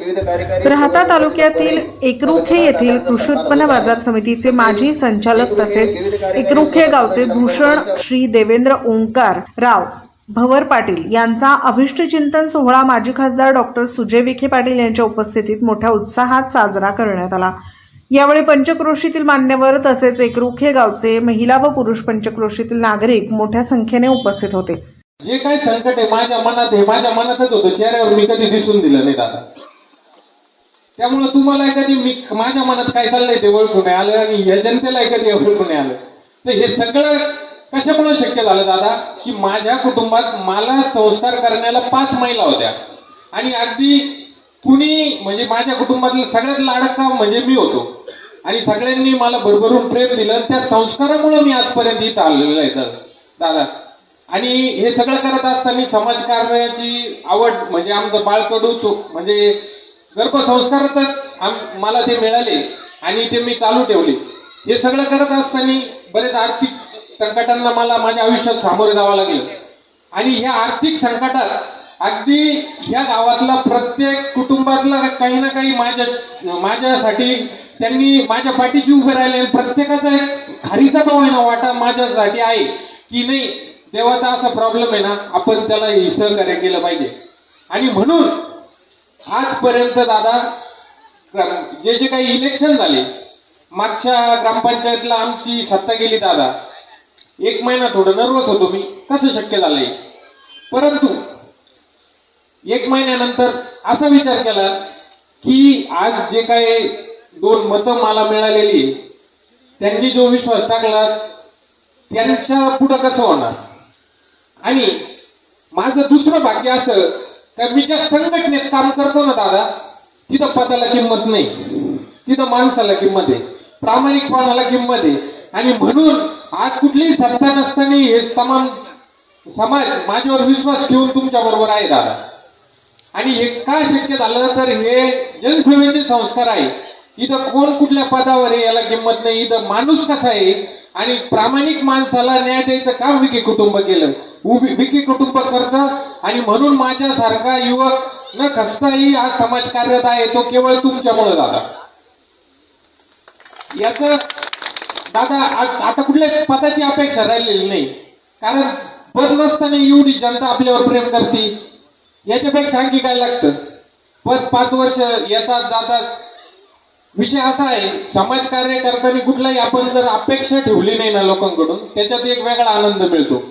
राहता तालुक्यातील एकरुखे येथील कृषी उत्पन्न बाजार समितीचे माजी संचालक तसेच एकरुखे गावचे भूषण श्री देवेंद्र ओंकार राव भवर पाटील यांचा अभिष्टचिंतन सोहळा माजी खासदार डॉक्टर सुजय विखे पाटील यांच्या उपस्थितीत मोठ्या उत्साहात साजरा करण्यात आला. यावेळी पंचक्रोशीतील मान्यवर तसेच एकरुखे गावचे महिला व पुरुष पंचक्रोशीतील नागरिक मोठ्या संख्येने उपस्थित होते. जे काही संकट आहे माझ्या मनात आहे माझ्या मनातच होतं. चेहऱ्यावर मी कधी दिसून दिलं नाही दादा. त्यामुळे तुम्हाला कधी मी माझ्या मनात काय चाललंय ते ओळखून आलं आणि या जनतेला कधी ओळखून आलं. तर हे सगळं कशामुळे शक्य झालं दादा? की माझ्या कुटुंबात मला संस्कार करण्याला पाच महिला होत्या. आणि अगदी कुणी म्हणजे माझ्या कुटुंबातील सगळ्यात लाडका म्हणजे मी होतो. आणि सगळ्यांनी मला भरभरून प्रेम दिलं त्या संस्कारामुळे मी आजपर्यंत इथं आलेलो आहे तर. दादा आणि हे सगळं करत असताना समाजकार्याची आवड म्हणजे आमचं बाळकडू म्हणजे गर्भसंस्कारातच मला ते मिळाले आणि ते मी चालू ठेवले. हे सगळं करत असताना बरेच आर्थिक संकटांना मला माझ्या आयुष्यात सामोरे जावं लागलं. आणि ह्या आर्थिक संकटात अगदी ह्या गावातला प्रत्येक कुटुंबातला काही ना काही माझ्या माझ्यासाठी त्यांनी माझ्या पाठीशी उभे राहिले प्रत्येकाचा एक खारीचा तो आहे ना वाटा माझ्यासाठी आहे की नाही देवाचा असा प्रॉब्लेम आहे ना आपण त्याला हे सहकार्य केलं पाहिजे. आणि म्हणून आजपर्यंत दादा जे जे काही इलेक्शन झाले मागच्या ग्रामपंचायतला आमची सत्ता गेली दादा. एक महिना थोडं नर्वस होतो मी. कसं शक्य झालंय? परंतु एक महिन्यानंतर असा विचार केला की आज जे काही दोन मतं मला मिळालेली त्यांनी जो विश्वास टाकला त्यांच्या पुढं कसं होणार? आणि माझं दुसरं भाग्य असं कारण मी ज्या संघटनेत काम करतो ना दादा तिथं पदाला किंमत नाही. तिथं माणसाला किंमत आहे. प्रामाणिकपणाला किंमत आहे. आणि म्हणून आज कुठलीही सत्ता नसताना हे तमाम समाज माझ्यावर विश्वास ठेवून तुमच्या बरोबर आहे दादा. आणि हे का शक्य झालं तर हे जनसेवेचे संस्कार आहे. इथं कोण कुठल्या पदावर आहे याला किंमत नाही. इथं माणूस कसा आहे? आणि प्रामाणिक माणसाला न्याय द्यायचं काम विकी कुटुंब केलं? उभी विकी कुटुंब करतं आणि म्हणून माझ्यासारखा युवक न खसताही आज समाज कार्यात आहे तो केवळ तुमच्यामुळे दादा याच दादा आज आता कुठल्या पदाची अपेक्षा राहिलेली नाही. कारण पद नसताना एवढी जनता आपल्यावर प्रेम करते. याच्यापेक्षा आणखी काय लागतं? पद पाच वर्ष येतात जातात. विषय असा आहे समाजकार्य करताना कुठलाही आपण जर अपेक्षा ठेवली नाही ना लोकांकडून त्याच्यात एक वेगळा आनंद मिळतो.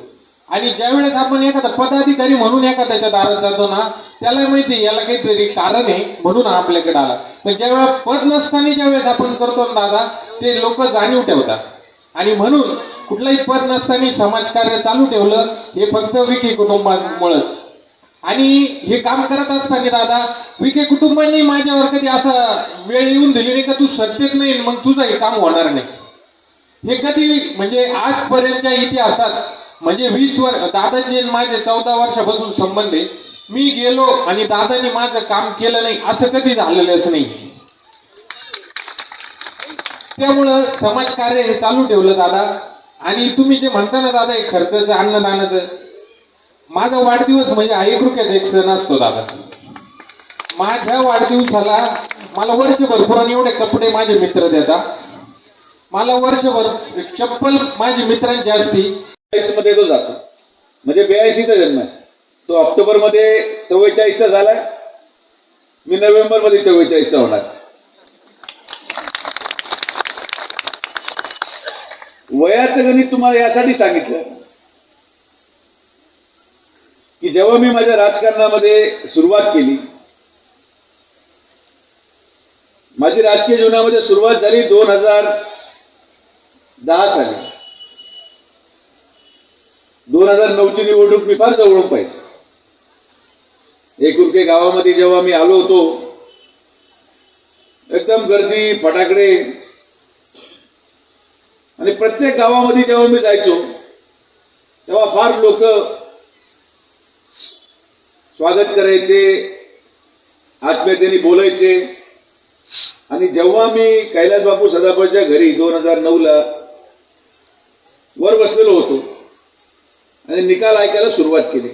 आणि ज्यावेळेस आपण एखादा पदाधिकारी म्हणून एखाद्याच्या दारात जातो ना त्याला माहिती याला काहीतरी कारण आहे म्हणून आपल्याकडे आला. पण ज्यावेळेस पद नसताना ज्यावेळेस आपण करतो ना दादा ते लोक जाणीव ठेवतात. आणि म्हणून कुठलाही पद नसताना समाजकार्य चालू ठेवलं हे फक्त विखे कुटुंबामुळेच. आणि हे काम करत असताना दादा विखे कुटुंबांनी माझ्यावर कधी असा वेळ येऊन दिली नाही का तू सत्तेत नाही मग तुझं हे काम होणार नाही. हे कधी म्हणजे आजपर्यंतच्या इतिहासात म्हणजे वीस वर्ष दादाजी आणि माझे चौदा वर्षापासून संबंध आहे. मी गेलो आणि दादानी माझं काम केलं नाही असं कधी झालेलंच नाही. त्यामुळं समाजकार्य हे चालू ठेवलं दादा. आणि तुम्ही जे म्हणता ना दादा हे खर्चाचं अन्नदानाचं माझा वाढदिवस म्हणजे आई कृपयाचा एक सण असतो दादा. माझ्या वाढदिवसाला मला वर्षभर पुरण एवढे कपडे माझे मित्र देतात. मला वर्षभर चप्पल माझी मित्रांची असती. मध्ये तो जातो. म्हणजे ब्याऐंशीचा जन्म आहे. तो ऑक्टोबरमध्ये चव्वेचाळीसचा झालाय. मी नोव्हेंबरमध्ये चव्वेचाळीसचा होणार वयाचं गणित तुम्हाला यासाठी सांगितलं. की जेव्हा मी माझ्या राजकारणामध्ये सुरुवात केली माझी राजकीय जीवनामध्ये सुरुवात झाली दोन हजार दहा साली. दोन हजार नऊची निवडणूक मी फार जवळून पाहिजे एकुरके गावामध्ये जेव्हा मी आलो होतो एकदम गर्दी फटाकडे आणि प्रत्येक गावामध्ये जेव्हा मी जायचो तेव्हा फार लोक स्वागत करायचे आत्मीयतेने बोलायचे. आणि जेव्हा मी कैलास बापू सदाफळच्या घरी दोन हजार नऊला वर बसलेलो होतो आणि निकाल ऐकायला सुरुवात केली.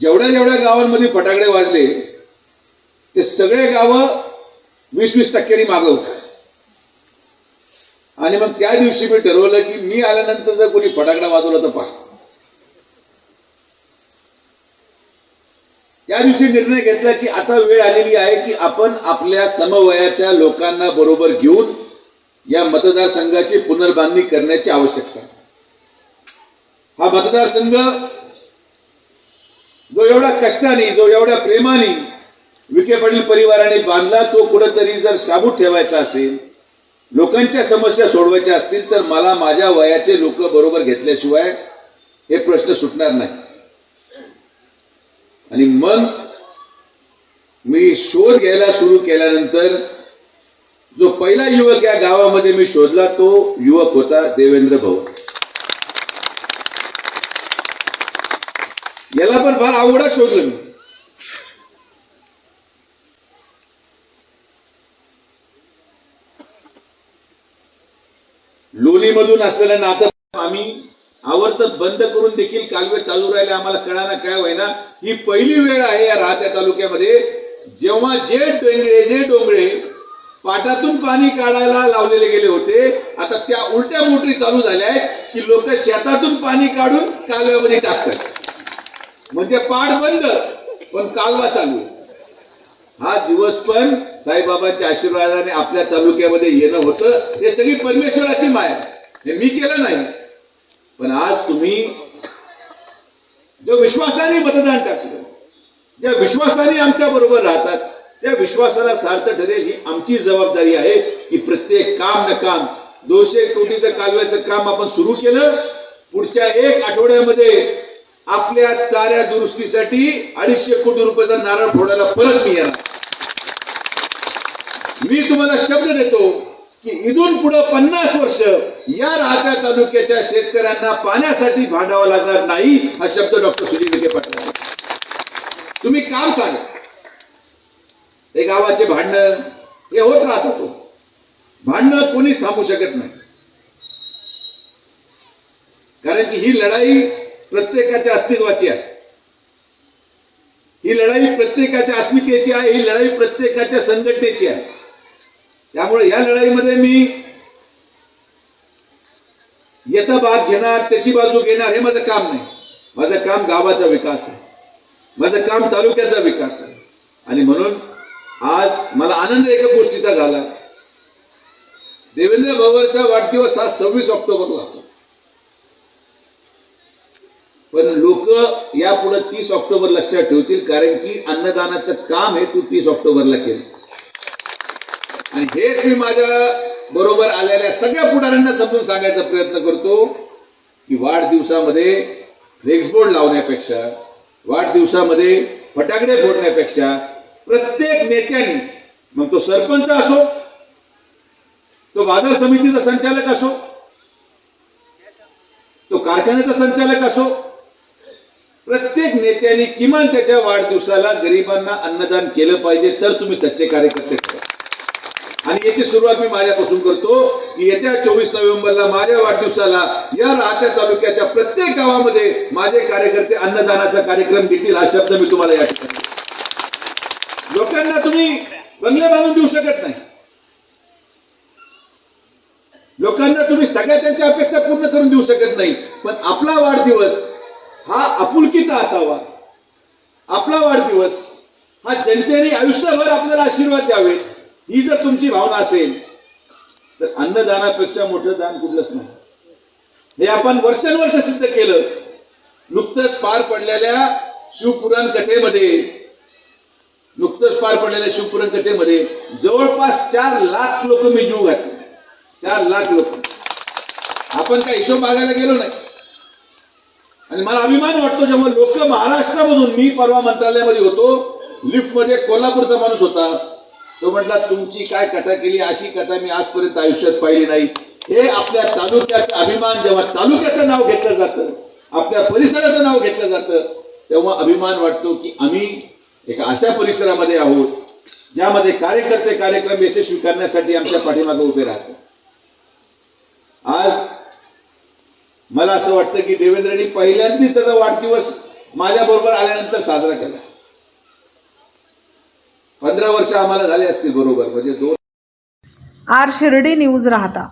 जेवढ्या जेवढ्या गावांमध्ये फटाकडे वाजले ते सगळे गावं वीस वीस टक्क्यांनी मागं आणि मग त्या दिवशी मी ठरवलं की मी आल्यानंतर जर कोणी फटाकडा वाजवला तर पहा. त्या दिवशी निर्णय घेतला की आता वेळ आलेली आहे की आपण आपल्या समवयाच्या लोकांना बरोबर घेऊन या मतदारसंघाची पुनर्बांधणी करण्याची आवश्यकता आहे. हा मतदारसंघ जो एवढ्या कष्टाने जो एवढ्या प्रेमाने विखे पाटील परिवाराने बांधला तो कुठंतरी जर साबूत ठेवायचा असेल लोकांच्या समस्या सोडवायच्या असतील तर मला माझ्या वयाचे लोक बरोबर घेतल्याशिवाय हे प्रश्न सुटणार नाही. आणि मग मी शोध घ्यायला सुरू केल्यानंतर जो पहिला युवक या गावामध्ये मी शोधला तो युवक होता देवेंद्र भाऊ याला पण फार आवडच शोधलं मी. लोणीमधून असलेलं नातं आम्ही आवर्तत बंद करून देखील कालवे चालू राहिले आम्हाला कळाना काय होईना. ही पहिली वेळ आहे या राहत्या तालुक्यामध्ये. जेव्हा जे डोंगरे जे डोंगरे पाटातून पाणी काढायला लावलेले गेले होते आता त्या उलट्या मोटरी चालू झाल्या आहेत की लोक शेतातून पाणी काढून कालव्यामध्ये टाकतात. म्हणजे पाठ बंद. पण कालवा चालू हा दिवस पण साईबाबांच्या आशीर्वादाने आपल्या तालुक्यामध्ये येणं होतं. हे सगळी परमेश्वराची माया हे मी केलं नाही. पण आज तुम्ही जो विश्वासाने मतदान टाकलं ज्या विश्वासाने आमच्या बरोबर राहतात त्या विश्वासाला सार्थ ठरेल ही आमची जबाबदारी आहे की प्रत्येक काम न काम दोनशे कोटीचं कालव्याचं काम आपण सुरू केलं. पुढच्या एक आठवड्यामध्ये आपल्या चाऱ्या दुरुस्तीसाठी अडीचशे कोटी रुपयाचा नारळ फोडायला परत मी येणार. मी तुम्हाला शब्द देतो की इथून पुढे पन्नास वर्ष या राहत्या तालुक्याच्या शेतकऱ्यांना पाण्यासाठी भांडावं लागणार नाही हा शब्द डॉक्टर सुनील विखे पाटील तुम्ही काम सांगा. हे गावाचे भांडण हे होत राहत होतो. भांडणं कोणीच थांबू शकत नाही. कारण की ही लढाई प्रत्येकाच्या अस्तित्वाची आहे. ही लढाई प्रत्येकाच्या अस्मितेची आहे ही लढाई प्रत्येकाच्या संघटनेची आहे. त्यामुळे या लढाईमध्ये मी याचा भाग घेणार त्याची बाजू घेणार हे माझं काम नाही. माझं काम गावाचा विकास आहे. माझं काम तालुक्याचा विकास आहे. आणि म्हणून आज मला आनंद एका गोष्टीचा झाला. देवेंद्र भवरचा वाढदिवस हा सव्वीस ऑक्टोबरला होता. पण लोक यापुढे तीस ऑक्टोबर लक्षात ठेवतील कारण की अन्नदानाचं काम हे तू तीस ऑक्टोबरला केलं. आणि हेच मी माझ्या बरोबर आलेल्या सगळ्या पुढाऱ्यांना समजून सांगायचा प्रयत्न करतो की वाढदिवसामध्ये फ्लेक्सबोर्ड लावण्यापेक्षा वाढदिवसामध्ये फटाकडे फोडण्यापेक्षा प्रत्येक नेत्याने मग तो सरपंच असो तो बाजार समितीचा संचालक असो तो कारखान्याचा संचालक असो प्रत्येक नेत्याने किमान त्याच्या वाढदिवसाला गरिबांना अन्नदान केलं पाहिजे तर तुम्ही सच्चे कार्यकर्ते ठरा आणि याची सुरुवात मी माझ्यापासून करतो की येत्या चोवीस नोव्हेंबरला माझ्या वाढदिवसाला या राहत्या तालुक्याच्या प्रत्येक गावामध्ये माझे कार्यकर्ते अन्नदानाचा कार्यक्रम घेतील हा शब्द मी तुम्हाला या ठिकाणी लोकांना तुम्ही बंगले बांधून देऊ शकत नाही. लोकांना तुम्ही सगळ्या त्यांच्या अपेक्षा पूर्ण करून देऊ शकत नाही. पण आपला वाढदिवस हा आपुलकीचा असावा. आपला वाढदिवस हा जनतेने आयुष्यभर आपल्याला आशीर्वाद द्यावे ही जर तुमची भावना असेल तर अन्नदानापेक्षा मोठं दान कुठलंच नाही. हे आपण वर्षानुवर्ष सिद्ध केलं. नुकतंच पार पडलेल्या शिवपुराण कथेमध्ये नुकतंच पार पडलेल्या शिवपुराण कथेमध्ये जवळपास चार लाख लोक मी जीव घातले. चार लाख लोक. आपण काय हिशोब मागायला गेलो नाही. आणि मला अभिमान वाटतो जेव्हा लोक महाराष्ट्रामधून मी परवा मंत्रालयामध्ये होतो लिफ्टमध्ये कोल्हापूरचा माणूस होता. तो म्हटला तुमची काय कथा केली? अशी कथा मी आजपर्यंत आयुष्यात पाहिली नाही. हे आपल्या तालुक्याचा अभिमान जेव्हा तालुक्याचं नाव घेतलं जातं आपल्या परिसराचं नाव घेतलं जातं तेव्हा अभिमान वाटतो की आम्ही एका अशा परिसरामध्ये आहोत ज्यामध्ये कार्यकर्ते कार्यक्रम यशस्वी करण्यासाठी आमच्या पाठीमागे उभे राहतात. आज मला असं वाटतं की देवेंद्रनी पहिल्यांदाच त्याचा वाढदिवस माझ्या बरोबर आल्यानंतर साजरा केला. पंधरा वर्ष आम्हाला झाले असतील बरोबर म्हणजे दोन आर शिर्डी न्यूज राहता.